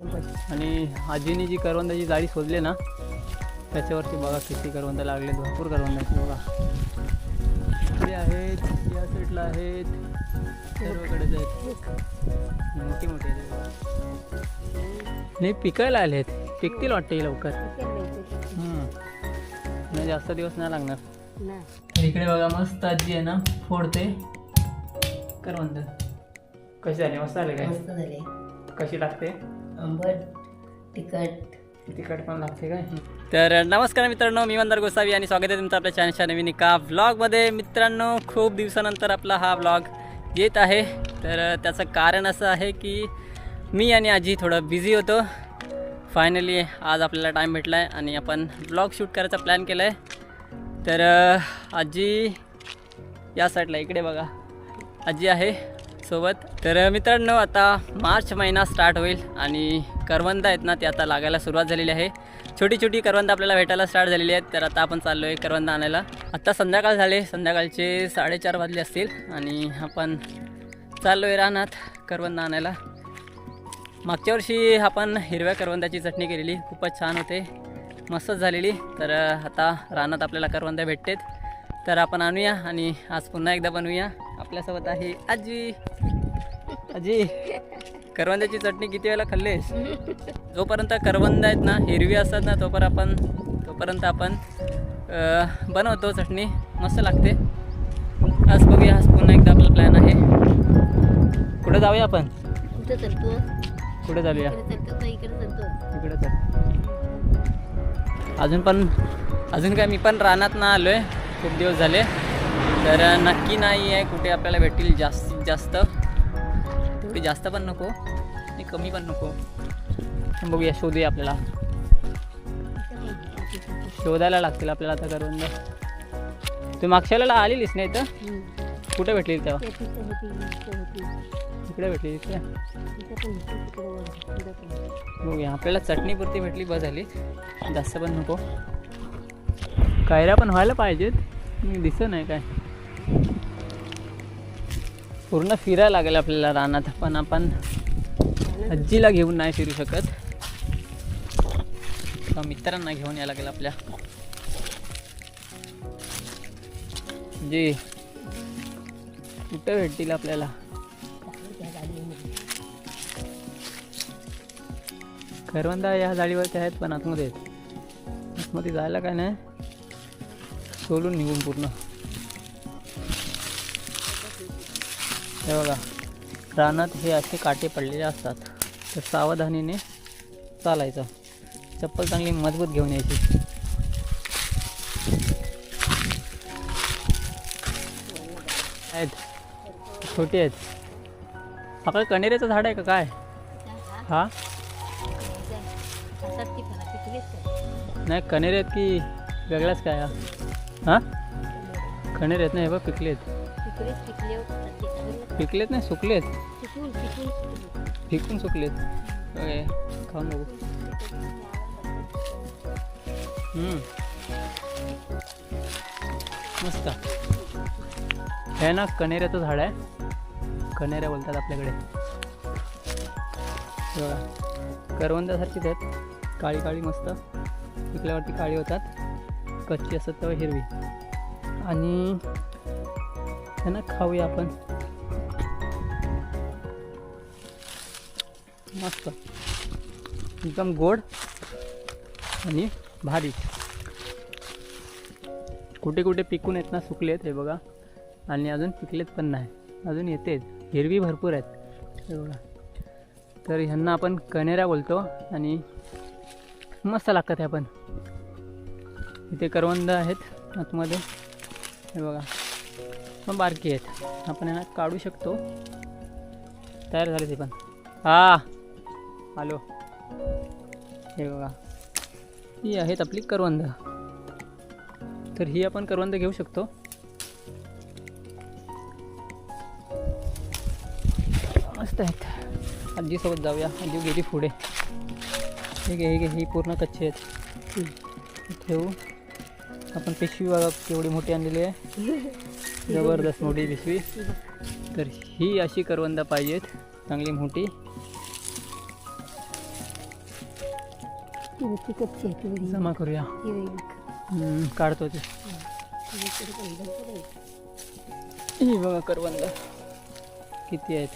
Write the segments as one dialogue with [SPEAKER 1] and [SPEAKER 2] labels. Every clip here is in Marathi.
[SPEAKER 1] आणि आजीने जी करवंदाची जाळी शोधली ना त्याच्यावरती बघा किती करवंद लागले भरपूर करवंद आहेत बघा. इकडे आहेत या साईडला आहेत सर्वकडेच आहेत. मोठी. नाही पिकायला आले आहेत. पिकतील वाटते लवकर. हम्म. नाही जास्त दिवस नाही लागणार. इकडे बघा मस्त आजी आहे ना फोडते. करवंद. कशी झाली? मस्त आले काय?
[SPEAKER 2] मस्त झाले.
[SPEAKER 1] कशी लागते?
[SPEAKER 2] आंबट तिखट.
[SPEAKER 1] तिखट पण लागते काय? तर नमस्कार मित्रांनो मी मंदार गोसावी आणि स्वागत आहे तुमचं आपल्या चॅनलच्या नवीन एका व्लॉगमध्ये मित्रांनो खूप दिवसानंतर आपला हा व्लॉग येत आहे. तर त्याचं कारण असं आहे की मी आणि आजी थोडं बिझी होतो. फायनली आज आपल्याला टाईम भेटला आहे आणि आपण व्लॉग शूट करायचा प्लॅन केला आहे तर अं, आजी या साईडला इकडे बघा. आजी आहे. सोबत. तर मित्रांनो आता मार्च महिना स्टार्ट होईल आणि करवंद आहेत ना ते आता लागायला सुरुवात झालेली आहे. छोटी छोटी करवंद आपल्याला भेटायला स्टार्ट झालेली आहेत. तर आता आपण चाललो आहे करवंद आणायला. आत्ता संध्याकाळ झाले. संध्याकाळचे साडेचार वाजले असतील आणि आपण चाललो आहे रानात करवंद आणायला. मागच्या वर्षी आपण हिरव्या करवंदाची चटणी केलेली. खूपच छान होते. मस्तच झालेली. तर आता रानात आपल्याला करवंद भेटतेत. तर आपण आणूया आणि आज पुन्हा एकदा बनवूया. आपल्यासोबत आहे आजी. आजी करवंदाची चटणी किती वेळेला खाल्लीस? जोपर्यंत करवंद आहेत ना हिरवी असतात ना तोपर्यंत आपण तोपर्यंत आपण बनवतो चटणी. मस्त लागते. आज बघूया आज पुन्हा एकदा आपला प्लॅन आहे. कुठं जाऊया आपण?
[SPEAKER 2] कुठं चालतो? इकडे
[SPEAKER 1] चल. अजून पण अजून काय मी पण रानात ना आलो आहे खूप दिवस झाले. तर नक्की नाही आहे कुठे आपल्याला भेटतील जास्तीत जास्त. थोडी जास्त पण नको आणि कमी पण नको. बघूया शोधूया आपल्याला. शोधायला लागतील आपल्याला आता करून. तू मागच्या आलेलीस नाही तर? कुठे भेटली तेव्हा?
[SPEAKER 2] ते
[SPEAKER 1] इकडे भेटली बघूया आपल्याला चटणीपुरती भेटली बस झाली. जास्त पण नको. कायऱ्या पण व्हायला पाहिजेत. दिसत नाही काय. पूर्ण फिरायला लागेल आपल्याला रानात पण आपण आजीला घेऊन नाही फिरू शकत. मित्रांना घेऊन यायला लागेल आपल्या. जे कुठं भेटतील आपल्याला? करवंदा या जाळीवरती आहेत पण आतमध्ये आतमध्ये जायला काय नाही. सोडून निघून पूर्ण. हे बघा रानात हे असे काटे पडलेले असतात. तर सावधानीने चालायचं. चप्पल चांगली मजबूत घेऊन यायची. आहेत. छोटी आहेत. आपलं कणेऱ्याचं झाड आहे का काय? हा? नाही कणेरे आहेत की वेगळाच काय? हा हां? कणेर आहेत ना हे बघ पिकले आहेत.
[SPEAKER 2] पिकलेच पिकले होतात ते खायला
[SPEAKER 1] पिकलेत नाही सुकलेत
[SPEAKER 2] पिकून
[SPEAKER 1] सुकलेत खाऊन बघू. मस्त. हे ना कणेऱ्याचं झाड आहे. कणेऱ्या बोलतात आपल्याकडे. बघा. करवंदासारखीच आहेत. काळी काळी मस्त. पिकल्यावरती काळी होतात. कच्ची असतात तेव्हा हिरवी. आणि त्यांना खाऊया आपण. मस्त. एकदम गोड आणि भारी. कुठे कुठे पिकून आहेत ना सुकलेत हे बघा. आणि अजून पिकलेत पण नाही. अजून येतेच हिरवी भरपूर आहेत. हे बघा. तर ह्यांना आपण कनेऱ्या बोलतो आणि मस्त लागतात हे पण. इथे करवंद आहेत आतमध्ये. हे बघा. पण बारकी आहेत. आपण यांना काढू शकतो. तयार झाले ते पण. हा. हॅलो हे बघा. ही आहेत आपली करवंद. तर ही आपण करवंद घेऊ शकतो. मस्त आहेत. आजीसोबत जाऊया. आजी गेली पुढे. हे घे हे घे. ही पूर्ण कच्ची आहेत. ठेवू. आपण पिशवी बघा केवढी मोठी आणलेली आहे. जबरदस्त मोठी पिशवी. तर ही अशी करवंद पाहिजेत. चांगली मोठी. जमा करूया. काढतो ते. ही बघा करवंद. किती आहेत?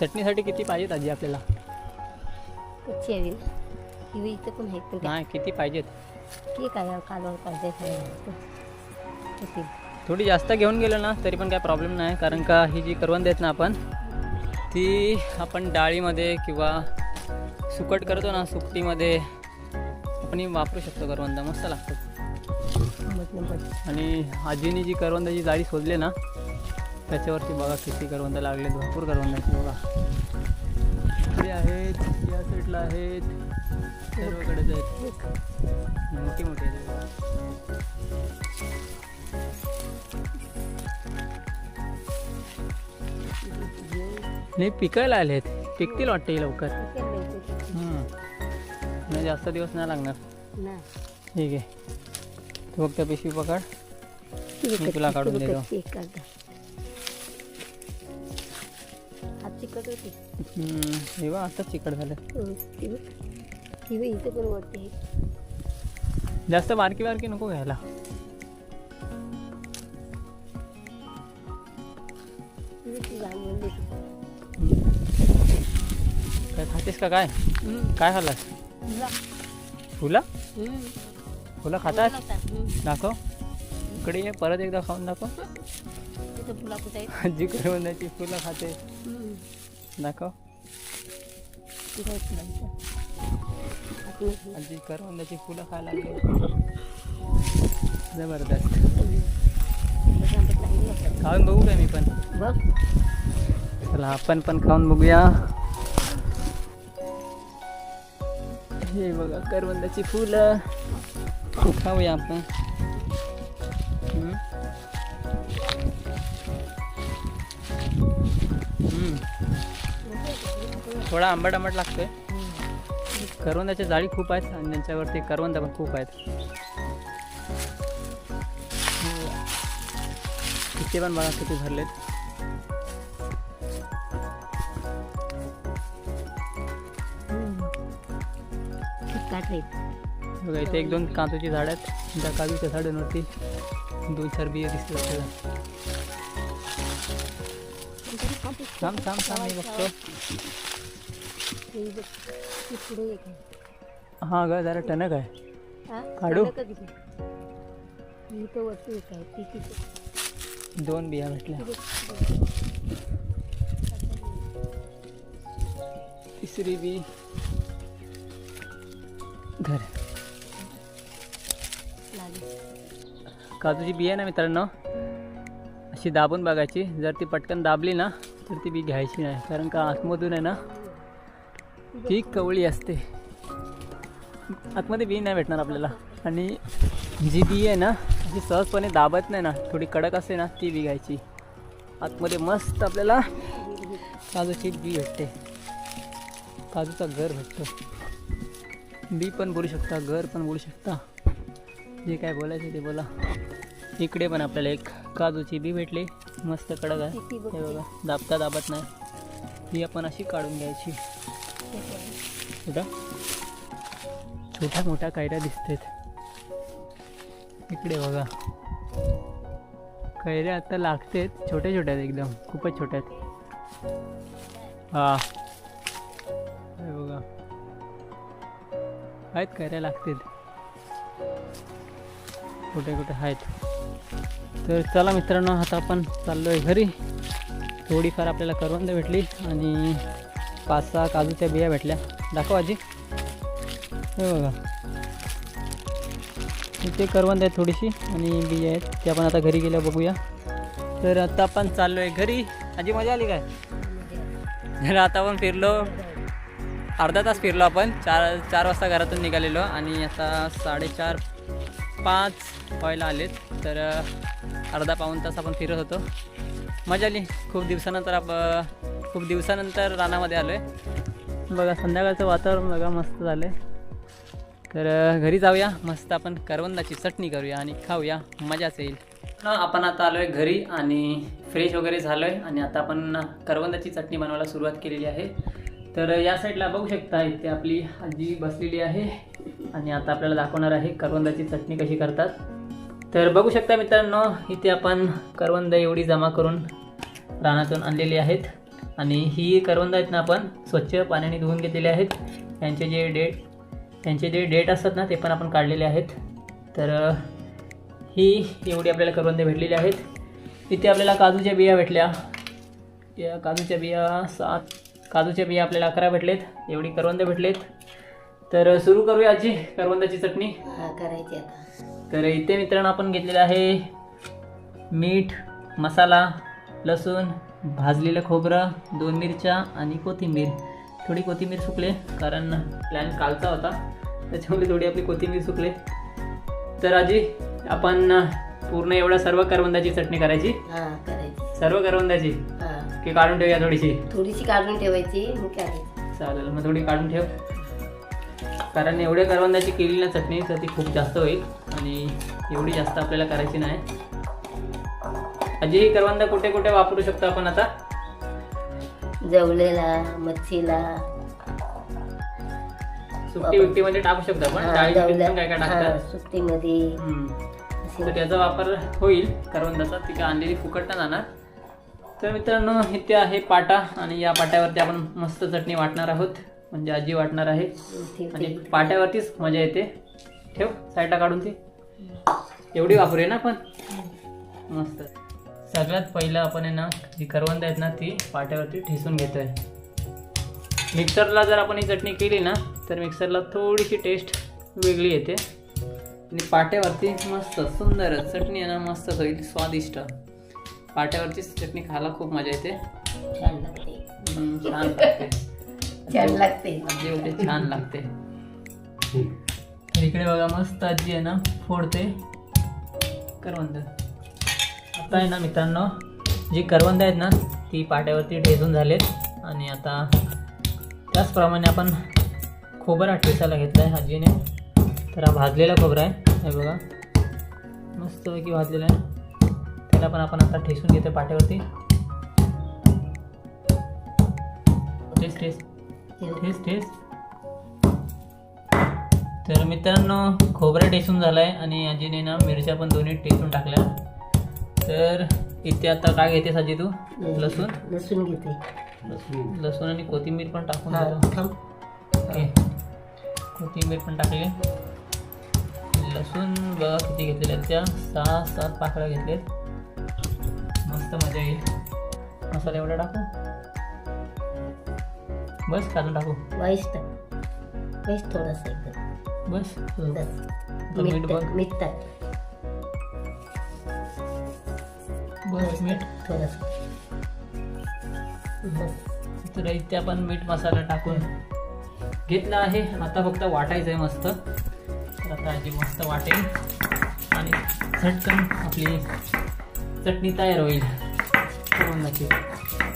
[SPEAKER 1] चटणीसाठी किती पाहिजेत आजी आपल्याला? नाही किती पाहिजेत?
[SPEAKER 2] ते काय कालवर पाहिजे होतील
[SPEAKER 1] थोडी जास्त घेऊन गेलो ना तरी पण काय प्रॉब्लेम नाही कारण का ही जी करवंद आहेत ना आपण ती आपण डाळीमध्ये किंवा सुकट करतो ना सुकटीमध्ये आपण ही वापरू शकतो करवंद मस्त
[SPEAKER 2] नंबर
[SPEAKER 1] आणि आजीने जी करवंदाची जाळी शोधली ना त्याच्यावरती बघा किती करवंद लागले भरपूर करवंद आहेत बघा. इकडे आहेत या साईडला आहेत सर्वकडेच आहेत. मोठी मोठी. नाही पिकायला आले आहेत पिकतील वाटते ही लवकर. हम्म. नाही जास्त दिवस नाही लागणार.
[SPEAKER 2] ना
[SPEAKER 1] ठीक आहे. तू फक्त पिशवी पकड. मी तुला काढून देतो. हे बघ आताच चिकट झालं.
[SPEAKER 2] हो, इथं पण आहे.
[SPEAKER 1] जास्त बारकी बारकी नको घ्यायला. काय खातेस का काय? काय खाल्लास? फुला? फुलं खातात दाखव. इकडे ये परत एकदा खाऊन दाखव.
[SPEAKER 2] फुला
[SPEAKER 1] आजी करवंदाची फुलं खाते
[SPEAKER 2] हम्म.
[SPEAKER 1] दाखव. आजी करवंदाची फुलं खायला लागली. जबरदस्त. खाऊन बघू काय मी पण.
[SPEAKER 2] बघ.
[SPEAKER 1] चला आपण पण खाऊन बघूया. हे बघा करवंदाची फुलं. खाऊया आपण. थोडा आंबट आंबट लागतोय. करवंदाच्या जाळी खूप आहेत आणि त्यांच्यावरती करवंदा पण खूप आहेत. इथे पण बघा किती भरलेत.
[SPEAKER 2] आहेत
[SPEAKER 1] बघा इथे एक दोन काजूची झाड आहेत. त्या काजूच्या झाडांवरती दोन चार बिया दिसतात आपल्याला. थांब थांब थांब मी बघतो.
[SPEAKER 2] ती पुढे एक आहे.
[SPEAKER 1] हा ग जरा टणक आहे
[SPEAKER 2] हा?
[SPEAKER 1] काढू?
[SPEAKER 2] काढू का किती? इथं वरती एक आहे ती तिथं.
[SPEAKER 1] दोन बिया भेटल्या. तिसरी बी घर
[SPEAKER 2] लागली.
[SPEAKER 1] काजूची बी आहे ना मित्रांनो अशी दाबून बघायची जर ती पटकन दाबली ना तर ती बी घ्यायची नाही कारण का आतमधून आहे ना ती कवळी असते. आतमध्ये बी नाही भेटणार आपल्याला. आणि जी बी आहे ना जी सहजपणे दाबत नाही ना थोडी कडक असते ना ती बी घ्यायची. आतमध्ये मस्त आपल्याला काजूची बी भेटते. काजूचा घर भेटतो. बी पण बोलू शकता घर पण बोलू शकता. जे काय बोलायचं ते बोला. इकडे पण आपल्याला एक काजूची बी भेटली. मस्त कडक आहे. हे बघा दाबता दाबत नाही. ही आपण अशी काढून घ्यायची. कुठं छोट्या मोठ्या कैऱ्या दिसतात. इकडे बघा. कैऱ्या आता लागतात. छोट्या छोट्या आहेत एकदम. खूपच छोट्या आहेत हा बघा. आहेत कैऱ्या लागतील. कुठे कुठे आहेत. तर चला मित्रांनो आता आपण चाललो आहे घरी. थोडीफार आपल्याला करवंद भेटली आणि पाच सहा काजूच्या बिया भेटल्या. दाखव आजी. हे बघा. इथे करवंद आहेत थोडीशी आणि बिया आहेत. ते आपण आता घरी गेल्या बघूया. तर आता आपण चाललो आहे घरी. आजी मजा आली काय? तर आता आपण फिरलो. अर्धा तास फिरलो आपण. चार चार वाजता घरातून निघालेलो आणि आता साडेचार पाच व्हायला आलेत. तर अर्धा पाऊण तास आपण फिरत होतो. मजा आली. खूप दिवसानंतर आप खूप दिवसानंतर रानामध्ये आलो आहे बघा संध्याकाळचं वातावरण बघा मस्त झालं आहे तर घरी जाऊया. मस्त आपण करवंदाची चटणी करूया आणि खाऊया. मजाच येईल. आपण आता आलो आहे घरी आणि फ्रेश वगैरे झालो आहे आणि आता आपण करवंदाची चटणी बनवायला सुरुवात केलेली आहे. तर या साईडला बघू शकता इथे आपली आजी बसलेली आहे आणि आता आपल्याला दाखवणार आहे करवंदाची चटणी कशी करतात. तर बघू शकता मित्रांनो इथे आपण करवंद एवढी जमा करून रानातून आणलेली आहेत. आणि ही करवंद आहेत ना आपण स्वच्छ पाण्याने धुवून घेतलेली आहेत. त्यांचे जे डेट त्यांचे जे डेट असतात ना ते पण आपण काढलेले आहेत. तर ही एवढी आपल्याला करवंदे भेटलेली आहेत. इथे आपल्याला काजूच्या बिया भेटल्या. या काजूच्या बिया सात काजूच्या बिया आपल्याला अकरा भेटलेत. एवढी करवंदे भेटलेत. तर सुरू करूया आजी करवंदाची चटणी.
[SPEAKER 2] करायची
[SPEAKER 1] तर इथे मित्रांनो आपण घेतलेलं आहे मीठ मसाला लसूण भाजलेलं खोबरं दोन मिरच्या आणि कोथिंबीर. थोडी कोथिंबीर सुकले कारण प्लॅन कालचा होता. त्याच्यामुळे थोडी आपली कोथिंबीर सुकले. तर आजी आपण पूर्ण एवढा सर्व करवंदाची चटणी करायची?
[SPEAKER 2] हा
[SPEAKER 1] सर्व करवंदाची? की काढून ठेवूया थोडीशी?
[SPEAKER 2] थोडीशी काढून ठेवायची
[SPEAKER 1] चालेल मग थोडी काढून ठेव. कारण एवढ्या करवंदाची केली ना चटणी तर ती खूप जास्त होईल. आणि एवढी जास्त आपल्याला करायची नाही. आजी ही करवंद कुठे कुठे वापरू शकतो आपण आता?
[SPEAKER 2] जवलेला मच्छीला.
[SPEAKER 1] सुट्टी बिट्टीमध्ये टाकू शकतो आपण.
[SPEAKER 2] हा,
[SPEAKER 1] डाळी पण काय काय
[SPEAKER 2] हा,
[SPEAKER 1] टाकतात
[SPEAKER 2] सुट्टीमध्ये.
[SPEAKER 1] हम्म. त्याचा वापर होईल करवंदाचा. ती काय आणलेली फुकट नाही जाणार. तर मित्रांनो इथे आहे पाटा आणि या पाट्यावरती आपण मस्त चटणी वाटणार आहोत. म्हणजे आजी वाटणार आहे. आणि पाट्यावरतीच मजा येते. ठेव साईडला काढून ती एवढी वापरूया ना आपण? मस्त. सगळ्यात पहिलं आपण आहे ना जी करवंद आहेत ना ती पाट्यावरती ठेसून घेतोय. मिक्सरला जर आपण ही चटणी केली ना तर मिक्सरला थोडीशी टेस्ट वेगळी येते. आणि पाट्यावरती मस्त सुंदर चटणी आहे ना मस्त होईल स्वादिष्ट. पाट्यावरचीच चटणी खायला खूप मजा येते.
[SPEAKER 2] छान लागते.
[SPEAKER 1] हम्म, छान लागते.
[SPEAKER 2] छान लागते.
[SPEAKER 1] आजी होते छान लागते. तर इकडे बघा मस्त आजी आहे ना फोडते. करवंद. आता आहे ना मित्रांनो जी करवंद आहेत ना ती पाट्यावरती ठेचून झालेत. आणि आता त्याचप्रमाणे आपण खोबरा ठेचायला घेतला आहे आजीने. तर हा भाजलेला खोबरा आहे. हे बघा मस्तपैकी भाजलेला आहे. त्याला पण आपण आता ठेचून घेतो पाट्यावरती. ठेस ठेस ठेस ठेस तर मित्रांनो खोबरं टेसून आहे आणि आजीने ना मिरच्या पण दोन्ही टेसून टाकल्या. तर इथे आता काय घेतेस आजी तू? लसूण?
[SPEAKER 2] लसूण घेते.
[SPEAKER 1] लसूण. आणि कोथिंबीर पण टाकून ओके. कोथिंबीर पण टाकली. लसूण बघा किती घेतलेले आहेत त्या. सहा सात पाकळ्या घेतलेत. मस्त मजा येईल. मसाला एवढा टाकू? बस काढून टाकू.
[SPEAKER 2] वाईस टाक. वाईस थोडासा एकदम.
[SPEAKER 1] बस. मीठ बघ.
[SPEAKER 2] मीठ टाक.
[SPEAKER 1] बस मीठ
[SPEAKER 2] थोडंसं
[SPEAKER 1] तर इथे आपण मीठ मसाला टाकून घेतला आहे. आता फक्त वाटायचं आहे मस्त. तर आता आजी मस्त वाटेल. आणि झटकन आपली चटणी तयार होईल. करवंदाची नक्की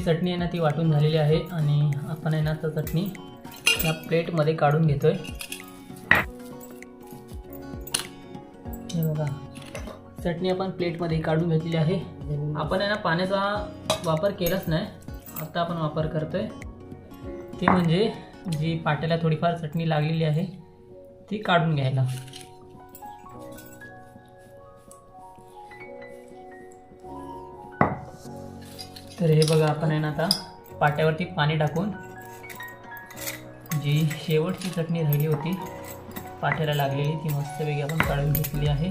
[SPEAKER 1] चटणी आहे ना ती वाटून झालेली आहे आणि आपण आहे ना तर चटणी या प्लेटमध्ये काढून घेतोय. हे बघा चटणी आपण प्लेटमध्ये काढून घेतलेली आहे. आपण आहे ना पाण्याचा वापर केलाच नाही. आता आपण वापर करतो आहे ती म्हणजे जी पाट्याला थोडीफार चटणी लागलेली आहे ती काढून घ्यायला. तर हे बघा आपण आहे ना आता पाट्यावरती पाणी टाकून जी शेवटची चटणी राहिली होती पाट्याला लागलेली ती मस्तपैकी आपण काढून घेतली आहे.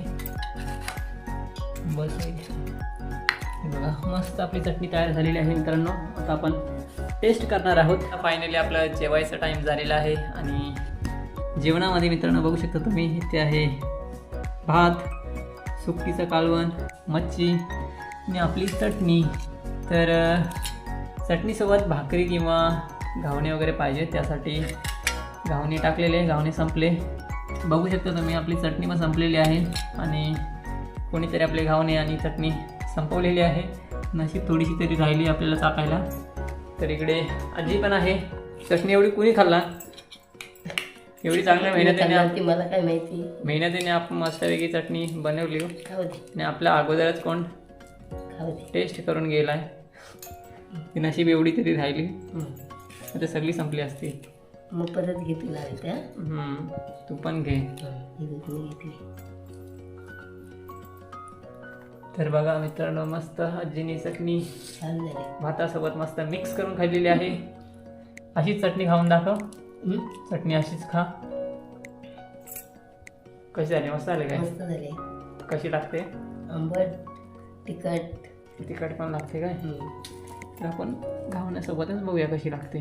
[SPEAKER 1] बस बघा मस्त आपली चटणी तयार झालेली आहे मित्रांनो. आता आपण टेस्ट करणार आहोत. फायनली आपलं जेवायचा टाईम झालेला आहे आणि जेवणामध्ये मित्रांनो बघू शकता तुम्ही इथे आहे भात सुकटीचं कालवण मच्छी आणि आपली चटणी. तर चटणीसोबत भाकरी किंवा घावणे वगैरे पाहिजे त्यासाठी घावणे टाकलेले घावणे संपले. बघू शकता तुम्ही आपली चटणी पण संपलेली आहे आणि कोणीतरी आपले घावणे आणि चटणी संपवलेली आहे. नशीब थोडीशी तरी राहिली आपल्याला चाकायला तर इकडे आजी पण आहे. चटणी एवढी कुणी खाल्ला? एवढी चांगल्या मेहनतीने
[SPEAKER 2] मला काय माहिती.
[SPEAKER 1] मेहनतीने आपण मस्तपैकी चटणी बनवली हो. आणि आपल्या अगोदरच कोण टेस्ट करून गेलाय. ती नशीब एवढी तरी राहिली. आता सगळी संपली असती.
[SPEAKER 2] मग परत घेतली त्या
[SPEAKER 1] तू पण घे. तर बघा मित्रांनो मस्त आजीनी चटणी भातासोबत मस्त मिक्स करून खाल्लेली आहे. अशीच चटणी खाऊन दाखव? चटणी अशीच खा. कशी झाली? मस्त झाली काय?
[SPEAKER 2] मस्त झाले.
[SPEAKER 1] कशी लागते?
[SPEAKER 2] आंबट तिखट.
[SPEAKER 1] तिखट पण लागते काय. तर आपण घावण्यासोबतच बघूया कशी लागते.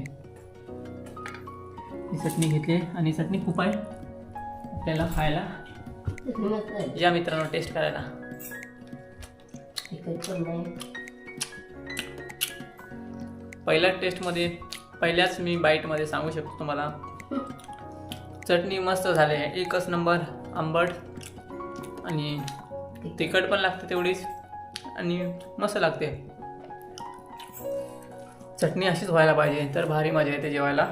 [SPEAKER 1] ही चटणी घेतली आणि चटणी खूप आहे. आपल्याला खायला. या मित्रांनो टेस्ट करायला. पहिल्या टेस्टमध्ये पहिल्याच मी बाईटमध्ये सांगू शकतो तुम्हाला. चटणी मस्त झाली आहे. एकच नंबर आंबट आणि तिखट पण लागते तेवढीच आणि मस्त लागते. चटणी अशीच व्हायला पाहिजे तर भारी मजा येते जेवायला.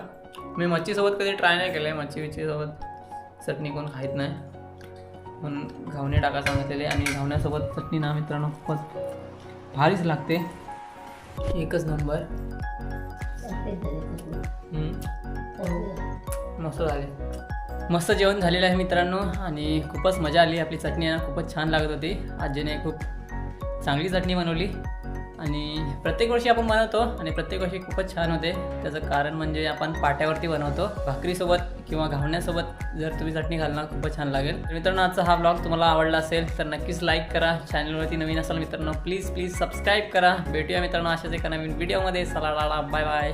[SPEAKER 1] मी मच्छीसोबत कधी ट्राय नाही केलं आहे मच्छी विच्छीसोबत चटणी कोण खायत नाही. म्हणून घावणे टाका सांगितलेले आणि घावण्यासोबत चटणी ना मित्रांनो खूपच भारीच लागते. एकच नंबर. मस्त झाले. मस्त जेवण झालेलं आहे मित्रांनो आणि खूपच मजा आली. आपली चटणी ना खूपच छान लागत होती. आजीने खूप चांगली चटणी बनवली. आणि प्रत्येक वर्षी आपण बनवतो आणि प्रत्येक वर्षी खूपच छान होते. त्याचं कारण म्हणजे आपण पाट्यावरती बनवतो. भाकरीसोबत किंवा घावण्यासोबत जर तुम्ही चटणी घालणार खूपच छान लागेल. तर मित्रांनो आजचा हा ब्लॉग तुम्हाला आवडला असेल तर नक्कीच लाईक करा. चॅनलवरती नवीन असाल मित्रांनो प्लीज प्लीज सबस्क्राईब करा. भेटूया मित्रांनो अशाच एका नवीन व्हिडिओमध्ये सला बाय बाय